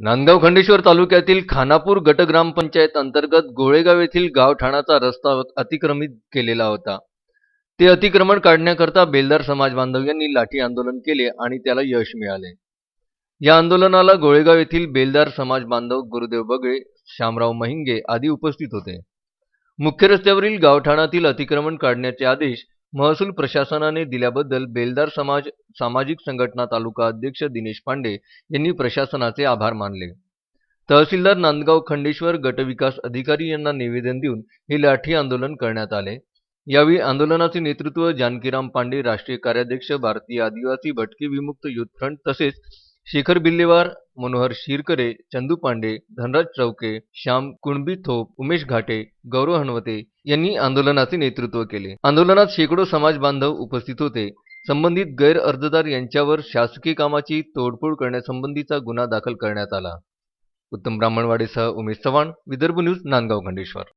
नांदगाव खंडेश्वर तालुक्यातील खानापूर गट ग्रामपंचायत अंतर्गत गोळेगाव येथील गावठाणाचा रस्ता अतिक्रमित केलेला होता. ते अतिक्रमण काढण्याकरता बेलदार समाज बांधव यांनी लाठी आंदोलन केले आणि त्याला यश मिळाले. या आंदोलनाला गोळेगाव येथील बेलदार समाज बांधव गुरुदेव बगळे शामराव महिंगे आदी उपस्थित होते. मुख्य रस्त्यावरील गावठाणातील अतिक्रमण काढण्याचे आदेश महसूल प्रशासनाने दिल्याबद्दल बेलदार समाज सामाजिक संघटना तालुका अध्यक्ष दिनेश पांडे यांनी प्रशासनाचे आभार मानले. तहसीलदार नांदगाव खंडेश्वर गटविकास अधिकारी यांना निवेदन देऊन हे लाठी आंदोलन करण्यात आले. यावेळी आंदोलनाचे नेतृत्व जानकीराम पांडे राष्ट्रीय कार्याध्यक्ष भारतीय आदिवासी भटके विमुक्त युथ फ्रंट तसेच शेखर बिल्लेवार मनोहर शिरकरे चंदू पांडे धनराज चौके श्याम कुणबी थोप उमेश घाटे गौरव हनवते यांनी आंदोलनाचे नेतृत्व केले. आंदोलनात शेकडो समाज बांधव उपस्थित होते. संबंधित गैर अर्जदार यांच्यावर शासकीय कामाची तोडफोड करण्यासंबंधीचा गुन्हा दाखल करण्यात आला. उत्तम ब्राह्मणवाडेसह उमेश चव्हाण विदर्भ न्यूज नांदगाव खंडेश्वर.